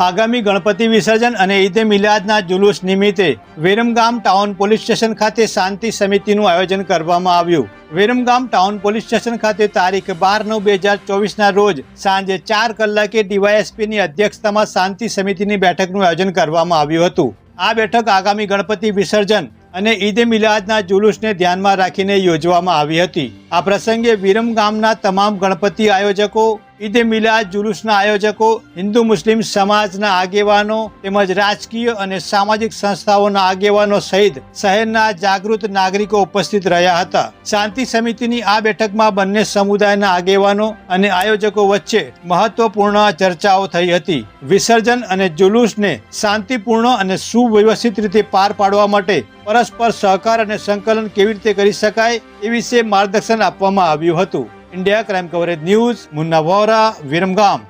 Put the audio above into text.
આગામી ગણપતિ વિસર્જન અને ઈદે મિલાદના જુલુસ નિમિત્તે વિરમગામ ટાઉન પોલીસ સ્ટેશન ખાતે શાંતિ સમિતિનું આયોજન કરવામાં આવ્યું. વિરમગામ ટાઉન પોલીસ સ્ટેશન ખાતે તારીખ બાર નવ બે હજાર ચોવીસના રોજ સાંજે ચાર કલાકે ડીવાયએસપીની અધ્યક્ષતામાં શાંતિ સમિતિની બેઠકનું આયોજન કરવામાં આવ્યું હતું. આ બેઠક આગામી ગણપતિ વિસર્જન અને ઈદે મિલાદના જુલુસને ધ્યાનમાં રાખીને યોજવામાં આવી હતી. આ પ્રસંગે વિરમગામના તમામ ગણપતિ આયોજકો ઈદે મિલાદ જુલુસના આયોજકો, હિન્દુ મુસ્લિમ સમાજના આગેવાનો તેમજ રાજકીય અને સામાજિક સંસ્થાઓના આગેવાનો સહિત શહેરના જાગૃત નાગરિકો ઉપસ્થિત રહ્યા હતા. શાંતિ સમિતિની આ બેઠકમાં બંને સમુદાયના આગેવાનો અને આયોજકો વચ્ચે મહત્વપૂર્ણ ચર્ચાઓ થઈ હતી. વિસર્જન અને જુલુસને શાંતિપૂર્ણ અને સુવ્યવસ્થિત રીતે પાર પાડવા માટે પરસ્પર સહકાર અને સંકલન કેવી રીતે કરી શકાય એ વિશે માર્ગદર્શન આપવામાં આવ્યું હતું. India crime coverage news Munna Vora Viramgam